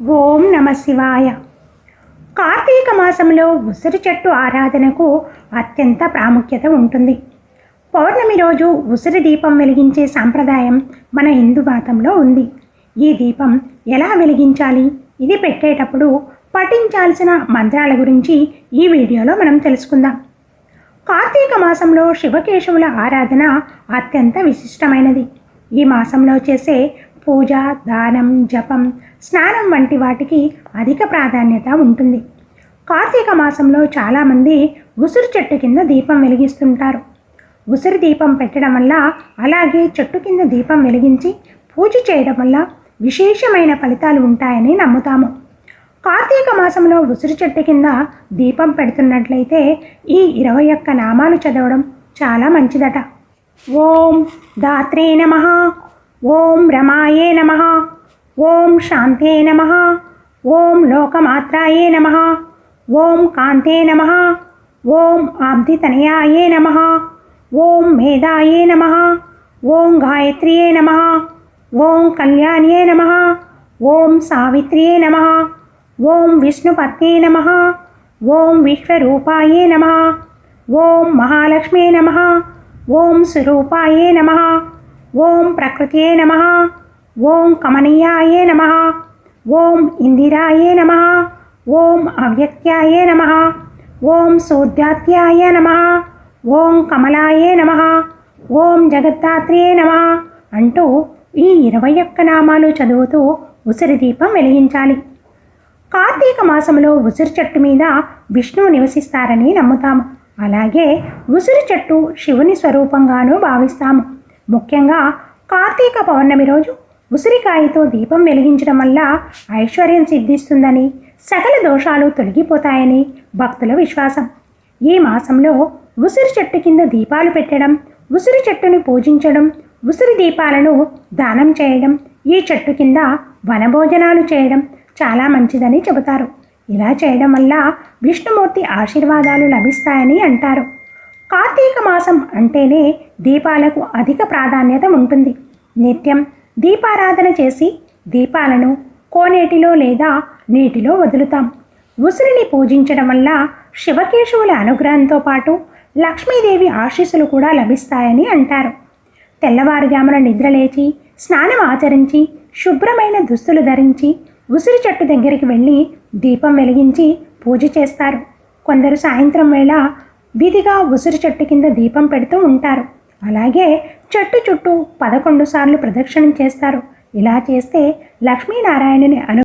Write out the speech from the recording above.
ఓం నమ శివాయ. కార్తీక మాసంలో ఉసిరి చెట్టు ఆరాధనకు అత్యంత ప్రాముఖ్యత ఉంటుంది. పౌర్ణమి రోజు ఉసిరి దీపం వెలిగించే సాంప్రదాయం మన హిందూ మతంలో ఉంది. ఈ దీపం ఎలా వెలిగించాలి? ఇది పెట్టేటప్పుడు పఠించాల్సిన మంత్రాల గురించి ఈ వీడియోలో మనం తెలుసుకుందాం. కార్తీక మాసంలో శివకేశవుల ఆరాధన అత్యంత విశిష్టమైనది. ఈ మాసంలో చేసే పూజ దానం జపం స్నానం వంటి వాటికి అధిక ప్రాధాన్యత ఉంటుంది. కార్తీక మాసంలో చాలామంది ఉసిరి చెట్టు కింద దీపం వెలిగిస్తుంటారు. ఉసిరి దీపం పెట్టడం వల్ల అలాగే చెట్టు కింద దీపం వెలిగించి పూజ చేయడం వల్ల విశేషమైన ఫలితాలు ఉంటాయని నమ్ముతాము. కార్తీక మాసంలో ఉసిరి చెట్టు కింద దీపం పెడుతున్నట్లయితే ఈ ఇరవై ఒక్క నామాలు చదవడం చాలా మంచిదట. ఓం దాత్రే నమ. ఓం రమాయే నమ ఓం శాంతే నమ ఓం లోకమాత్రాయే నమ ఓం కాంతే నమ ఓం ఆబ్దితనయాయే నమ ఓం మేధాయే నమ ఓం గాయత్రియే నమ ఓం కళ్యాణ్యే నమ ఓం సావిత్రియే నమ ఓం విష్ణుపత్నే నమ ఓం విశ్వరూపాయే నమ ఓం మహాలక్ష్మే నమ ఓం స్వరూపాయే నమ ఓం ప్రకృతియే నమ. ఓం కమనీయాయే నమ. ఓం ఇందిరాయే నమ. ఓం అవ్యక్త్యాయే నమ. ఓం సూర్యాత్యాయ నమ. ఓం కమలాయే నమ. ఓం జగత్తాత్రియే నమ అంటూ ఈ ఇరవై ఒక్క నామాలు చదువుతూ ఉసిరి దీపం వెలిగించాలి. కార్తీక మాసంలో ఉసిరి చెట్టు మీద విష్ణువు నివసిస్తారని నమ్ముతాము. అలాగే ఉసిరి చెట్టు శివుని స్వరూపంగానూ భావిస్తాము. ముఖ్యంగా కార్తీక పౌర్ణమి రోజు ఉసిరికాయతో దీపం వెలిగించడం వల్ల ఐశ్వర్యం సిద్ధిస్తుందని సకల దోషాలు తొలగిపోతాయని భక్తుల విశ్వాసం. ఈ మాసంలో ఉసిరి చెట్టు కింద దీపాలు పెట్టడం ఉసిరి చెట్టుని పూజించడం ఉసిరి దీపాలను దానం చేయడం ఈ చెట్టు కింద వనభోజనాలు చేయడం చాలా మంచిదని చెబుతారు. ఇలా చేయడం వల్ల విష్ణుమూర్తి ఆశీర్వాదాలు లభిస్తాయని అంటారు. కార్తీక మాసం అంటేనే దీపాలకు అధిక ప్రాధాన్యత ఉంటుంది. నిత్యం దీపారాధన చేసి దీపాలను కోనేటిలో లేదా నీటిలో వదులుతాం. ఉసిరిని పూజించడం వల్ల శివకేశవుల అనుగ్రహంతో పాటు లక్ష్మీదేవి ఆశీస్సులు కూడా లభిస్తాయని అంటారు. తెల్లవారుజామున నిద్రలేచి స్నానం ఆచరించి శుభ్రమైన దుస్తులు ధరించి ఉసిరి చెట్టు దగ్గరికి వెళ్ళి దీపం వెలిగించి పూజ చేస్తారు. కొందరు సాయంత్రం వేళ విధిగా ఉసిరి చెట్టు కింద దీపం పెడుతూ ఉంటారు. అలాగే చెట్టు చుట్టూ పదకొండు సార్లు ప్రదక్షిణం చేస్తారు. ఇలా చేస్తే లక్ష్మీనారాయణుని అను